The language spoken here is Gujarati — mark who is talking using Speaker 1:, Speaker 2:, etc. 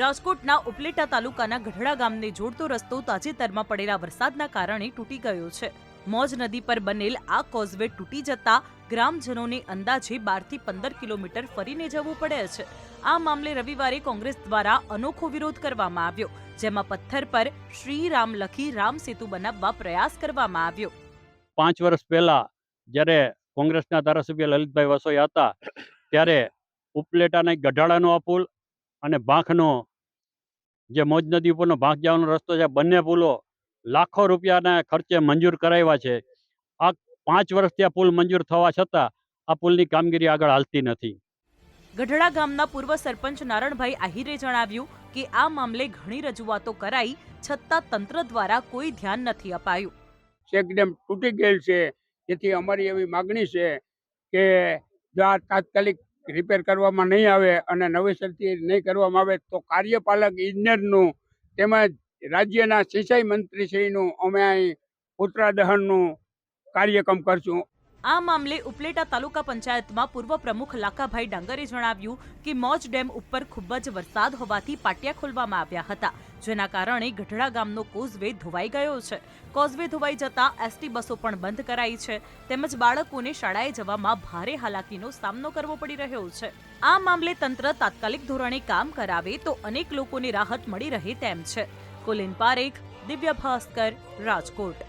Speaker 1: રાજકોટના ઉપલેટા તાલુકાના ગઢડા ગામને જોડતો રસ્તો તાજેતરમાં પડેલા વરસાદના કારણે તૂટી ગયો છે. મોજ નદી પર બનેલ આ કોઝવે તૂટી જતા ગ્રામજનોને અંદાજે બારથી પંદર કિલોમીટર ફરીને જવું પડે છે. આ મામલે રવિવારે કોંગ્રેસ દ્વારા અનોખો વિરોધ કરવામાં આવ્યો, જેમાં પથ્થર પર શ્રી રામ લખી રામ સેતુ બનાવવા પ્રયાસ કરવામાં આવ્યો.
Speaker 2: પાંચ વર્ષ પહેલા જ્યારે કોંગ્રેસના ધારાસભ્ય લલિતભાઈ વસોયા હતા, ત્યારે ઉપલેટાના ગઢાળાનો આ પુલ અને ભાંખનો જે મોજ નદી ઉપરનો ભાંખ જવાનો રસ્તો છે બંને પુલો લાખો રૂપિયાના ખર્ચે મંજૂર કરાવ્યા છે. આ પાંચ વર્ષથી આ પુલ મંજૂર થવા છતાં આ પુલની કામગીરી આગળ હાલતી નથી.
Speaker 1: ગઢડા ગામના પૂર્વ સરપંચ નારણભાઈ આહિરે જણાવ્યું કે આ મામલે ઘણી રજૂઆતો કરાઈ છતાં તંત્ર દ્વારા કોઈ ધ્યાન નથી અપાયું.
Speaker 3: ચેક ડેમ તૂટી ગયેલ છે. જેથી અમારી એવી માગણી છે કે જો આ તાત્કાલિક રિપેર કરવામાં નહીં આવે અને નવેસરથી નહીં કરવામાં આવે તો કાર્યપાલક ઇજનેરનું તેમજ રાજ્યના સિંચાઈ મંત્રીશ્રીનું અમે અહીં પુત્રા દહનનું કાર્યક્રમ કરશું.
Speaker 1: આ મામલે ઉપલેટા તાલુકા પંચાયતમાં પૂર્વ પ્રમુખ લાકાભાઈ ડાંગરે જણાવ્યું કે મોજ ડેમ ઉપર ખૂબ જ વરસાદ હોવાથી પાટિયા ખોલવામાં આવ્યા હતા, જેના કારણે ગઢડા ગામનો કોઝવે ધોવાઈ ગયો છે. કોઝવે ધોવાઈ જતા એસટી બસો પણ બંધ કરાઈ છે. તેમજ બાળકોને શાળાએ જવામાં ભારે હાલાકીનો સામનો કરવો પડી રહ્યો છે. આ મામલે તંત્ર તાત્કાલિક ધોરણે કામ કરાવે તો અનેક લોકોને રાહત મળી રહે તેમ છે. Kulin Parekh, Divya Bhaskar, Rajkot.